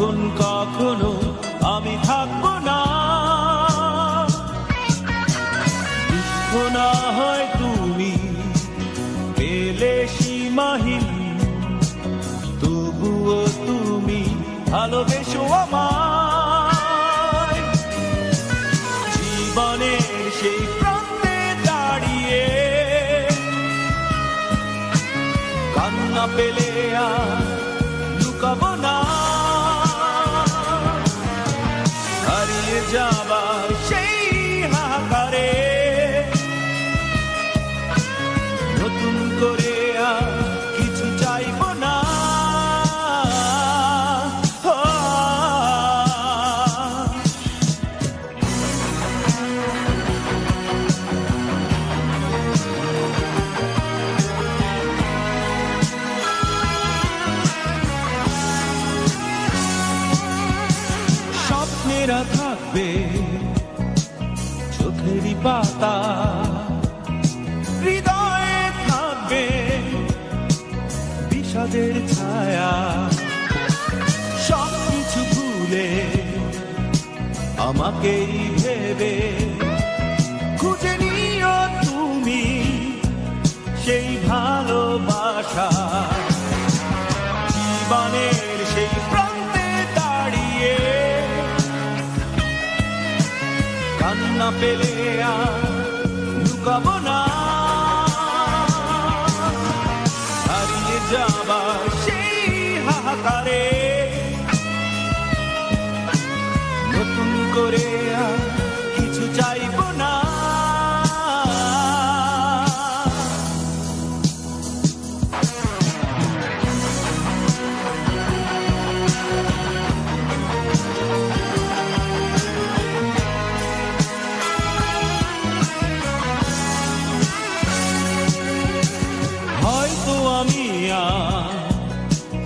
যখন কখনো আমি থাকব না। দুঃখ না হয় তুমি পেলে সীমাহীন, তবুও তুমি ভালোবেসো আমায়। জীবনের সেই প্রান্তে দাঁড়িয়ে কান্না পেলে স্বপ্নেরা থাকবে চোখেরই পাতা। হৃদয়ে থাকবে বিষাদের ছায়া। সব কিছু ভুলে আমাকেই ভেবে খুঁজে নিও তুমি সেই ভালোবাসা। কান্না পেলে আর লুকাবো না। হারিয়ে যাবার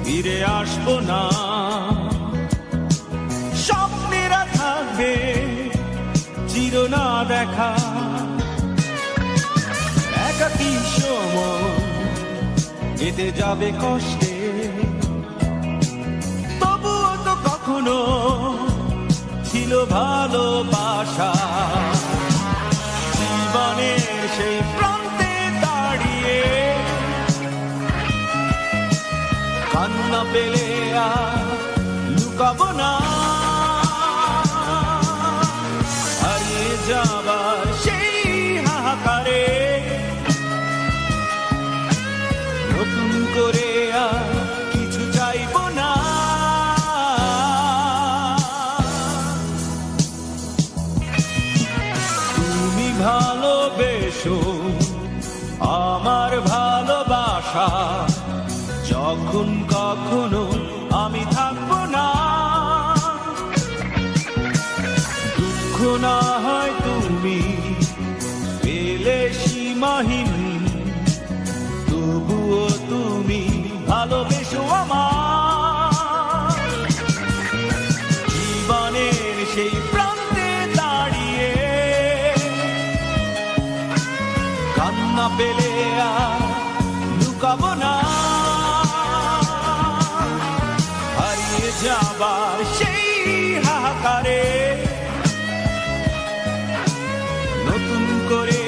ফিরে আসব না। স্বপ্নেরা থাকবে চির না দেখা একাকি সময়, কেটে যাবে কষ্টে। তবুও তো কখনো ছিল ভালোবাসা। কান্না পেলে লুকাবো না হারিয়ে যাবার সেই হাহাকারে নতুন করে আর কিছু চাইব না তুমি ভালোবেসো আমার ভালোবাসা যখন কখনো আমি থাকব না, দুঃখ না হয় তুমি পেলে সীমাহীন, তবুও তুমি ভালোবেসো আমার জীবনের সেই প্রান্তে দাঁড়িয়ে পেলে যাবার সেই হাহাকারে নতুন করে